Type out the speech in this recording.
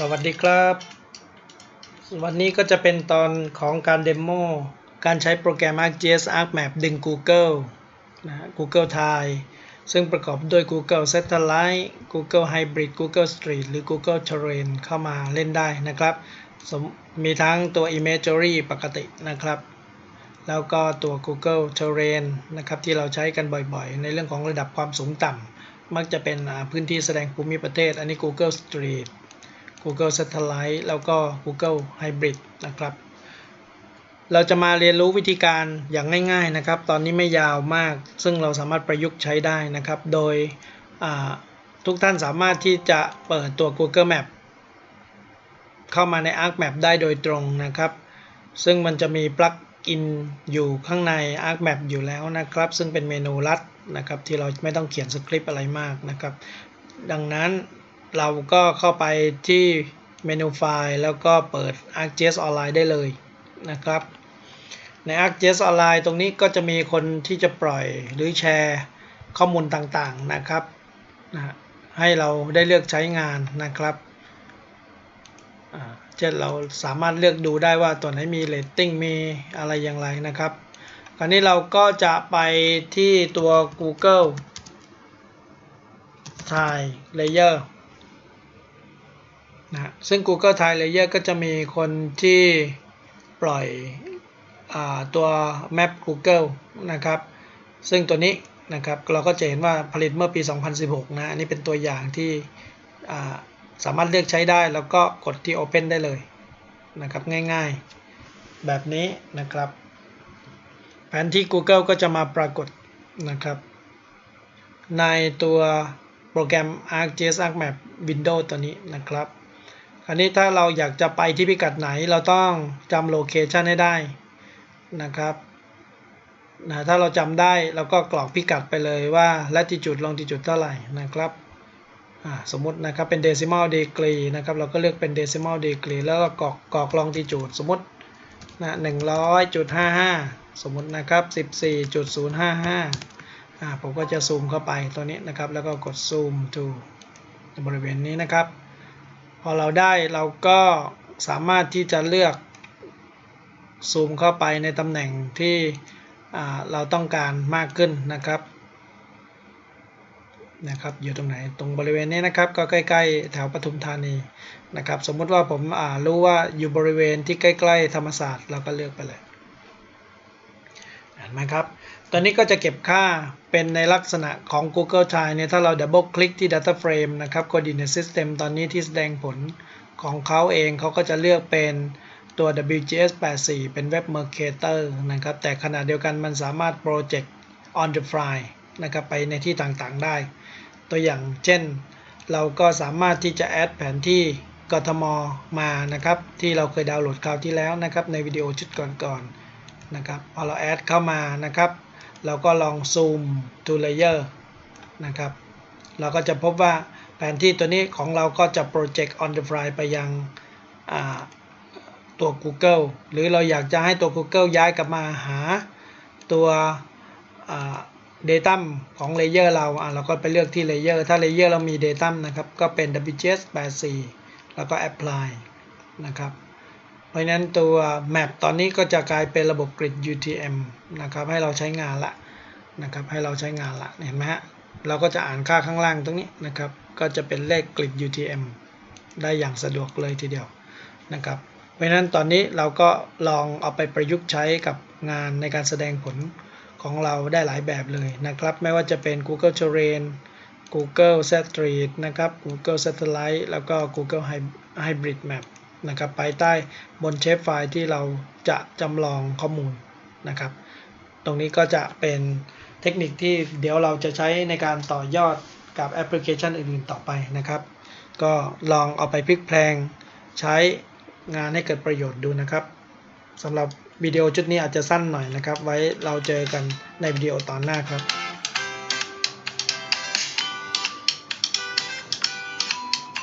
สวัสดีครับ วันนี้ก็จะเป็นตอนของการเดโมการใช้โปรแกรม ArcGIS ArcMap ดึง Google นะ Google Tile ซึ่งประกอบด้วย Google Satellite Google Hybrid Google Street หรือ Google Terrain เข้ามาเล่นได้นะครับมมีทั้งตัว Imagery ปกตินะครับ แล้วก็ตัว Google Terrain นะครับที่เราใช้กันบ่อยๆ ในเรื่องของระดับความสูงต่ำมักจะเป็นพื้นที่แสดงภูมิประเทศ อันนี้ Google Street Google Satellite แล้วก็ Google Hybrid นะครับ เราจะมาเรียนรู้วิธีการอย่างง่ายๆนะครับ ตอนนี้ไม่ยาวมาก ซึ่งเราสามารถประยุกต์ใช้ได้นะครับ โดยทุกท่านสามารถที่จะเปิดตัว Google Map เข้ามาใน ArcMap ได้โดยตรงนะครับ ซึ่งมันจะมีปลั๊กอินอยู่ข้างใน ArcMap อยู่แล้วนะครับ ซึ่งเป็นเมนูลัดนะครับที่เราไม่ต้องเขียนสคริปต์อะไรมากนะครับ ดังนั้น เราก็เข้าไปที่เมนูไฟล์แล้วก็เปิด ArcGIS Online ได้เลยนะครับ ใน ArcGIS Online ตรงนี้ก็จะมีคนที่จะปล่อยหรือแชร์ข้อมูลต่างๆนะครับนะให้เราได้เลือกใช้งานนะครับเช่นเราสามารถเลือกดูได้ว่าตัวไหนมีเรตติ้งมีอะไรอย่างไรนะครับ คราวนี้เราก็จะไปที่ตัว Google Tile Layer นะซึ่ง Google Tile Layer ก็จะมีคนที่ปล่อยอตัว Map Google นะครับ ซึ่งตัวนี้นะครับเราก็จะเห็นว่าผลิตเมื่อปี 2016 นะอันนี้เป็นตัวอย่างที่สามารถเลือกใช้ได้แล้วก็กดที่ Open ได้เลยนะครับง่ายๆ แบบนี้นะครับ แผนที่ Google ก็จะมาปรากฏนะครับ ในตัวโปรแกรม ArcGIS ArcMap Windows ตัวนี้นะครับ คราวนี้ถ้าเราอยากจะไปที่พิกัดไหนเราต้องจำโลเคชันให้ได้นะครับนะถ้าเราจำได้เราก็กรอกพิกัดไปเลยว่า latitude longitude เท่าไหร่นะครับสมมตินะครับเป็น decimal degree นะครับเราก็เลือกเป็น decimal degree แล้วก็กรอกกรอก longitude สมมตินะหนึ่งร้อยจุดห้าห้าสมมตินะครับสิบสี่จุดศูนย์ห้าห้าอ่าผมก็จะซูมเข้าไปตัวนี้นะครับ แล้วก็กดซูม to บริเวณนี้นะครับ พอเราได้เราก็สามารถที่จะเลือกซูมเข้าไปในตำแหน่งที่เราต้องการมากขึ้นนะครับนะครับอยู่ตรงไหนตรงบริเวณนี้นะครับก็ใกล้ ๆ แถวปทุมธานีนะครับ สมมุติว่าผมารู้ว่าอยู่บริเวณที่ใกล้ ๆ ธรรมศาสตร์เราก็เลือกไปเลยเห็นไหมครับ ตอนนี้ก็จะเก็บค่าเป็นในลักษณะของ Google Tile เนี่ยถ้าเราดับเบิลคลิกที่ Data Frame นะครับ Coordinate System ตอนนี้ที่แสดงผลของเขาเองเขาก็จะเลือกเป็นตัว WGS 84 เป็น Web Mercator นะครับ แต่ขณะเดียวกันมันสามารถ Project on the fly นะครับไปในที่ต่างๆได้ ตัวอย่างเช่น เราก็สามารถที่จะแอดแผนที่กทมมานะครับ ที่เราเคยดาวน์โหลดคราวที่แล้วนะครับ ในวิดีโอชุดก่อนๆนะครับพอเราแอดเข้ามานะครับ เราก็ลองซูม to layer นะครับ เราก็จะพบว่าแผนที่ตัวนี้ของเราก็จะ project on the fly ไปยังตัว Google หรือเราอยากจะให้ตัว Google ย้ายกลับมาหาตัวอ่า Datum ของ Layer เราเราก็ไปเลือกที่ Layer ถ้า Layer เรามี Datum นะครับ ก็เป็น WGS 84แล้วก็ Apply นะครับ ราะฉะนั้นตัว Map ตอนนี้ก็จะกลายเป็นระบบ Grid UTM นะครับให้เราใช้งานละนะครับให้เราใช้งานละเห็นไหมฮะเราก็จะอ่านค่าข้างล่างตรงนี้นะครับก็จะเป็นเลข Grid UTM ได้อย่างสะดวกเลยทีเดียวนะครับเพราะฉะนั้นตอนนี้เราก็ลองเอาไปประยุกต์ใช้กับงานในการแสดงผลของเราได้หลายแบบเลยนะครับไม่ว่าจะเป็น Google Terrain Google Street นะครับ Google Satellite แล้วก็ Google Hybrid Map นะครับภายใต้บนเชฟไฟล์ที่เราจะจำลองข้อมูลนะครับ ตรงนี้ก็จะเป็นเทคนิคที่เดี๋ยวเราจะใช้ในการต่อยอดกับแอปพลิเคชันอื่นๆต่อไปนะครับ ก็ลองเอาไปพลิกแพลงใช้งานให้เกิดประโยชน์ดูนะครับสำหรับวิดีโอชุดนี้อาจจะสั้นหน่อยนะครับ ไว้เราเจอกันในวิดีโอตอนหน้าครับ